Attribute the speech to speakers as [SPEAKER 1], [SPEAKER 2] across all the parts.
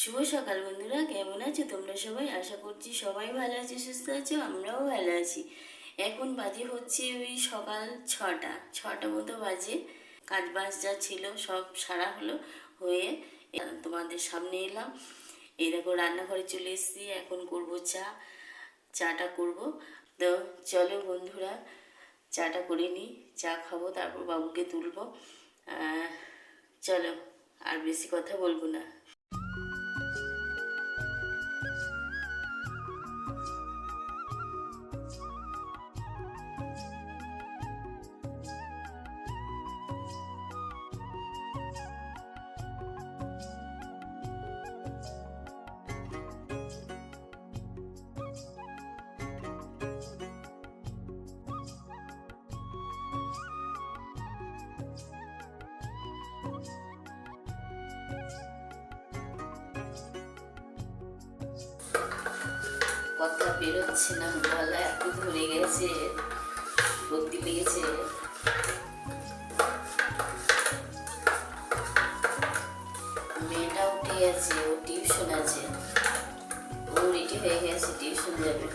[SPEAKER 1] শুভ সকাল বন্ধুরা, কেমন আছো তোমরা সবাই? আশা করছি সবাই ভালো আছো, সুস্থ আছো, আমরাও ভালো আছি। এখন বাজে হচ্ছে ওই সকাল ছটা ছটা মতো বাজে। কাজ বাজ যা ছিল সব সারা হলো, হয়ে তোমাদের সামনে এলাম। এই দেখো রান্নাঘরে চলে এসেছি, এখন করব চা, চাটা করব। তো চলো বন্ধুরা, চাটা করে নিই, চা খাব, তারপর বাবুকে তুলব। চলো, আর বেশি কথা বলব না। কথা বেরোচ্ছে না গলা এত ধরে গেছে সর্দি লেগেছে মেয়েটা উঠে গেছে, ও টিউশন আছে। ও রেডি হয়ে গেছে, টিউশন যাবে।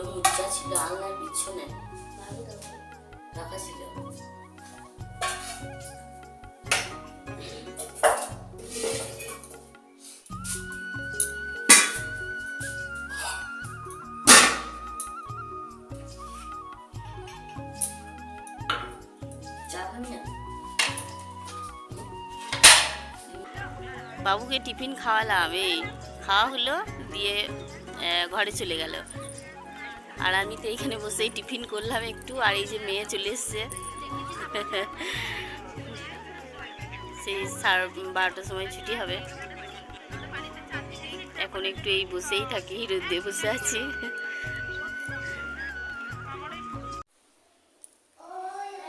[SPEAKER 1] কালো মুদ্রা ছিল, আলনার পিছনে। রাখা ছিল। বাবুকে টিফিন খাওয়ালাম, এই খাওয়া হলো, দিয়ে ঘরে চলে গেল। আর আমি তো এইখানে বসেই টিফিন করলাম একটু, আর এই যে মেয়ে চলে এসছে। সেই সাড়ে বারোটার সময় ছুটি হবে। এখন একটু এই বসেই থাকি, রোদে বসে আছি।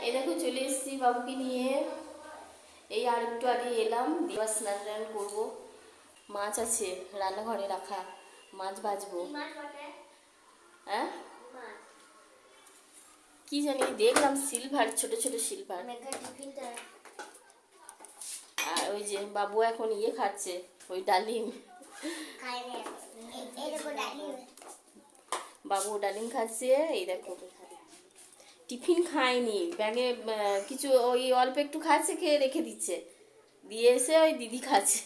[SPEAKER 1] এই দেখো চলে এসেছি বাবুকে নিয়ে। এই আর একটু আগে এলাম দিয়ে স্নান টান করব। মাছ আছে, রান্নাঘরে রাখা। মাছ ভাজবো। হ্যাঁ? কি জানি দেখলাম সিলভার ছোট ছোট সিলভার আর। ওই যে বাবু এখন ইয়ে খাচ্ছে ওই ডালিম। বাবু ডালিম খাচ্ছে এই দেখো। টিফিন খায়নি ব্যাগে কিছু ওই অল্প একটু খাচ্ছে খেয়ে রেখে দিচ্ছে। দিয়ে এসে ওই দিদি খাচ্ছে।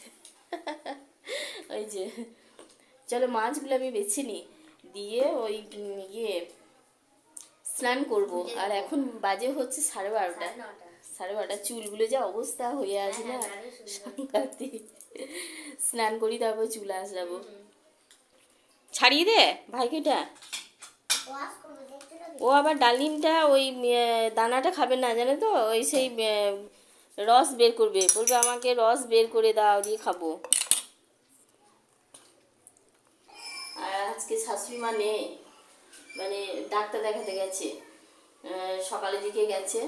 [SPEAKER 1] ওই যে। চলো মাছগুলো আমি বেছে নিই। দিয়ে ওই ইয়ে স্নান করব। আর এখন বাজে হচ্ছে সাড়ে বারোটা। সাড়ে বারোটা চুলগুলো যা অবস্থা হয়ে আছে না। সাংঘাতিক। স্নান করি তারপর চুল আসলাবো ছাড়িয়ে দে ভাইকেটা ও আবার ডালিমটা ওই দানাটা খাবে না জানো তো? ওই সেই রস বের করবে। বলবে আমাকে রস বের করে দাও দিয়ে খাব আর আজকে শাশুড়ি মা নেই মানে ডাক্তার দেখাতে গেছে সকালের দিকে গেছে,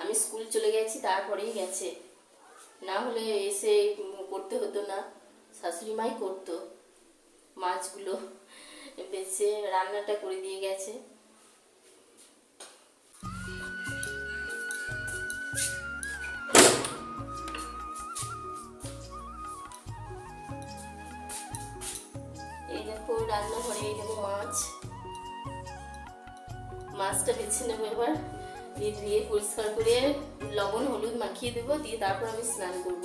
[SPEAKER 1] আমি স্কুল চলে গেছি, তারপরেই গেছে। না হলে এসে করতে হতো না, শাশুড়ি মাই করতো। মাছগুলো বেছে রান্নাটা করে দিয়ে গেছে। বেছে নেব এবার। দিয়ে ধুয়ে পরিষ্কার করে লবণ, হলুদ মাখিয়ে দেবো, দিয়ে তারপর আমি স্নান করব।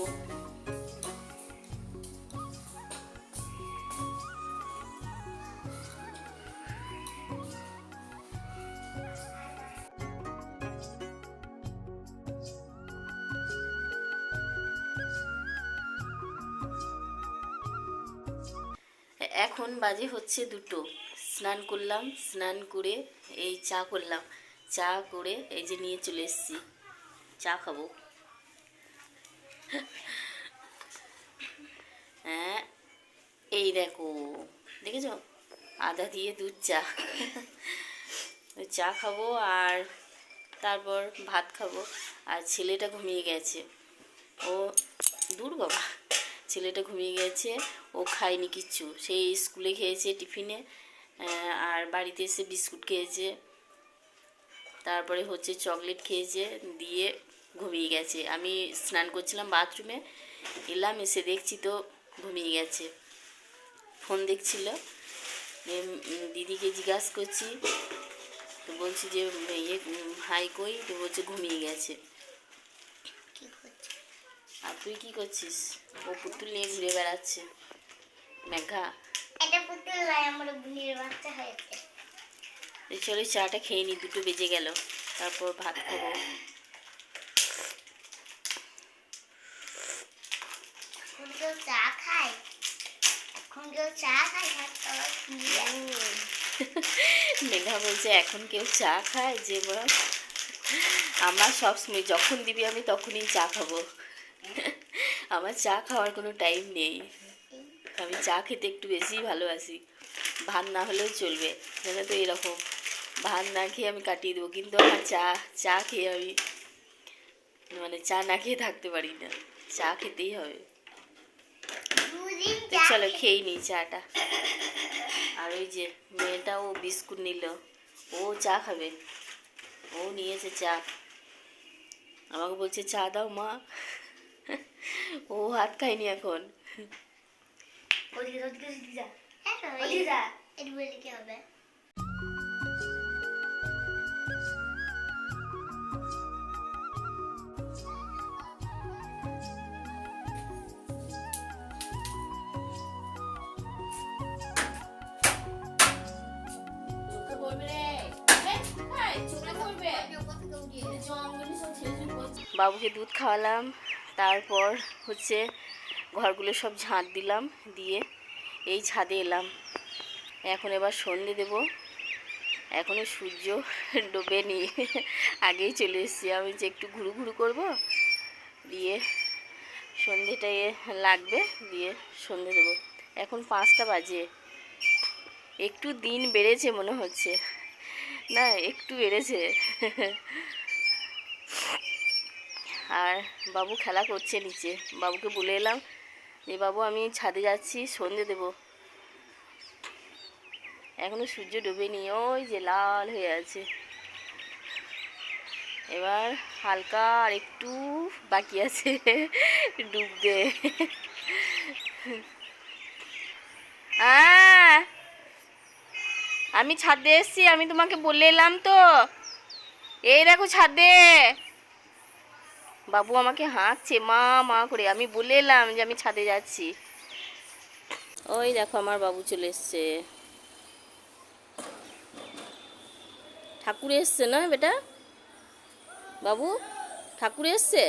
[SPEAKER 1] এখন বাজে হচ্ছে দুটো। স্নান করলাম, স্নান করে এই চা করলাম। চা করে এই যে নিয়ে চলে এসেছি। চা খাব। হ্যাঁ এই দেখো, দেখেছ? আদা দিয়ে দুধ চা। চা খাব আর তারপর ভাত খাব। আর ছেলেটা ঘুমিয়ে গেছে। ও দূর বাবা। ছেলেটা ঘুমিয়ে গেছে, ও খায়নি কিচ্ছু। সেই স্কুলে খেয়েছে টিফিনে আর বাড়িতে এসে বিস্কুট খেয়েছে। তারপরে হচ্ছে চকলেট খেয়েছে দিয়ে ঘুমিয়ে গেছে। আমি স্নান করছিলাম বাথরুমে এলাম এসে দেখছি তো ঘুমিয়ে গেছে। ফোন দেখছিল দিদিকে জিজ্ঞাসা করছি তো বলছি যে ইয়ে হাই কই? তো বলছে ঘুমিয়ে গেছে। আর তুই কি করছিস? ও পুতুল নিয়ে ঘুরে বেড়াচ্ছে। মেঘা।
[SPEAKER 2] এটা পুতুল নয় আমার বুনির বাচ্চা হয়েছে।
[SPEAKER 1] চলো চাটা খেয়ে নি দুটো বেজে গেল। তারপর ভাত খাব।
[SPEAKER 2] চা খায়? এখন কেউ চা খায়?
[SPEAKER 1] মেঘা বলছে এখন কেউ চা খায় যে বল আমার সবসময় যখন দিবি আমি তখনই চা খাব। আমার চা খাওয়ার কোনো টাইম নেই। আমি চা খেতে একটু বেশি ভালোবাসি। ভাত না হলেও চলবে। জানো তো এরকম। ভাত না খেয়ে আমি কাটিয়ে দেবো কিন্তু আমার চা চা খেয়ে আমি মানে চা না খেয়ে থাকতে পারি না। চা খেতেই হবে। চলো খেয়েই নিই চাটা। আর ওই যে মেয়েটাও বিস্কুট নিল ও চা খাবে। ও নিয়েছে চা। আমাকে বলছে চা দাও মা। ও হাত খায়নি এখন।
[SPEAKER 2] ওদিকে ওদিকে ওদিকে যা। ওদিকে যা। এটা বলে কি হবে?
[SPEAKER 1] বাবুকে দুধ খাওয়ালাম, তারপর হচ্ছে ঘরগুলো সব ঝাঁট দিলাম, দিয়ে এই ছাদে এলাম। এখন এবার সন্ধে দেব, এখনও সূর্য ডোবে ডোবেনি আগেই চলে এসেছি, আমি যে একটু ঘুরু ঘুরু করব, দিয়ে সন্ধেটা লাগবে, দিয়ে সন্ধে দেবো। এখন পাঁচটা বাজে। একটু দিন বেড়েছে মনে হচ্ছে। না, একটু বেড়েছে। আর বাবু খেলা করছে নিচে। বাবুকে বলে এলাম যে, বাবু, আমি ছাদে যাচ্ছি, সন্ধে দেব। এখনও সূর্য ডুবেনি, ওই যে লাল হয়ে আছে। এবার হালকা আর একটু বাকি আছে ডুবতে আমি ছাদে এসছি, আমি তোমাকে বলে এলাম তো। এই দেখো ছাদে। বাবু আমাকে হাঁকছে, মা মা করে। আমি বলে এলাম যে আমি ছাদে যাচ্ছি। ওই দেখো আমার বাবু চলে এসছে। ঠাকুর এসছে না বেটা? বাবু, ঠাকুর এসছে?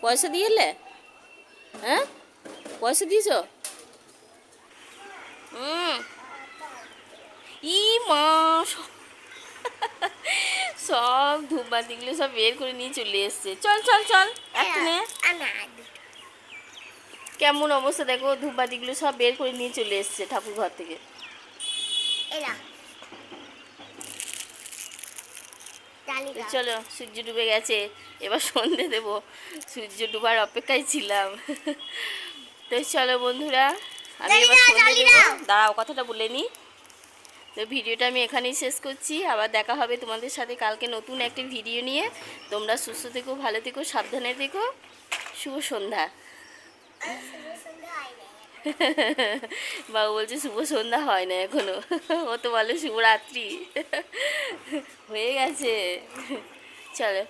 [SPEAKER 1] পয়সা দিয়ে এলে? হ্যাঁ? পয়সা দিয়েছ? হুম। ই মা সব- ধূপবাতিগুলো সব বের করে নিয়ে চলে এসছে। চল চল চল
[SPEAKER 2] আগে।
[SPEAKER 1] কেমন অবস্থা দেখো? ধূপবাতিগুলো সব বের করে নিয়ে চলে এসছে ঠাকুর ঘর থেকে। চলো সূর্য ডুবে গেছে। এবার সন্ধে দেব। সূর্য ডুবার অপেক্ষায় ছিলাম। তো চলো বন্ধুরা আমি এবার সন্ধে দেবো। দাঁড়াও কথাটা বলে নিই তো ভিডিওটা আমি এখানেই শেষ করছি। আবার দেখা হবে তোমাদের সাথে কালকে নতুন একটি ভিডিও নিয়ে। তোমরা সুস্থ থেকো, ভালো থেকো, সাবধানে থেকো। শুভ সন্ধ্যা। বাবু বলছে শুভ সন্ধ্যা হয় না এখনও। ও তো বলে শুভরাত্রি। হয়ে গেছে। চলো।